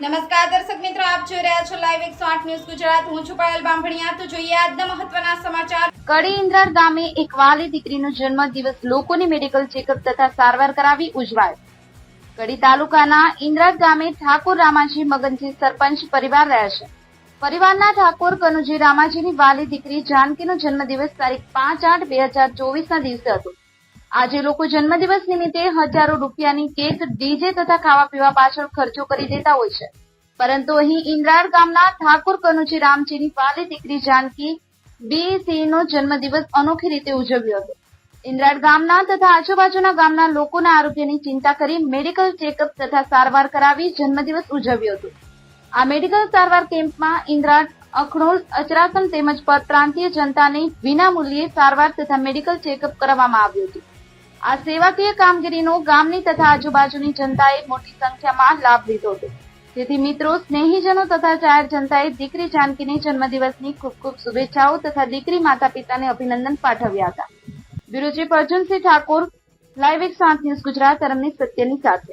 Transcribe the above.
આપ જોઈ રહ્યા છો લાઈવ એકસો આઠ ન્યૂઝ ગુજરાત. હું છું પાયલ બાંભણિયા. તો જોઈએ આજના મહત્વના સમાચાર. કડી ઇન્દ્રાર ગામે એક વાલી દીકરીનો જન્મ દિવસ લોકોની મેડિકલ ચેકઅપ તથા સારવાર કરાવી ઉજવાય. કડી તાલુકાના ઇન્દ્રાર ગામે ઠાકોર રામાજી મગનજી સરપંચ પરિવાર રહ્યા છે. પરિવારના ઠાકોર કનુજી રામાજીની વાલી દીકરી જાનકીનો જન્મદિવસ તારીખ પાંચ આઠ બે હજાર ચોવીસના દિવસે હતો. આજે લોકો જન્મદિવસ નિમિત્તે હજારો રૂપિયાની કેક, ડીજે તથા ખાવા પીવા પાછળ ખર્ચો કરી દેતા હોય છે. પરંતુ અહીં ઇન્દ્રાળ ગામના ઠાકોર કનુજી રામજીની વાલી દીકરી જાનકી બીસી નો જન્મદિવસ અનોખી રીતે ઉજવ્યો હતો. ઇન્દ્રાળ ગામના તથા આજુબાજુના ગામના લોકોના આરોગ્યની ચિંતા કરી મેડિકલ ચેકઅપ તથા સારવાર કરાવી જન્મદિવસ ઉજવ્યો હતો. આ મેડિકલ સારવાર કેમ્પમાં ઇન્દ્રાળ અખણોલ અચરાસન તેમજ પરપ્રાંતીય જનતાને વિના મૂલ્યે સારવાર તથા મેડિકલ ચેકઅપ કરવામાં આવ્યું હતું. આ સેવાકીય કામગીરીનો ગામની તથા આજુબાજુની જનતાએ મોટી સંખ્યામાં લાભ લીધો હતો. જેથી મિત્રો, સ્નેહીજનો તથા જાહેર જનતાએ દીકરી જાનકીની જન્મદિવસની ખૂબ ખૂબ શુભેચ્છાઓ તથા દીકરી માતા પિતાને અભિનંદન પાઠવ્યા હતા. બ્યુરો અર્જુનસિંહ ઠાકોર, લાઈવ એક સાત ન્યૂઝ ગુજરાત, અરમની સત્યની સાથે.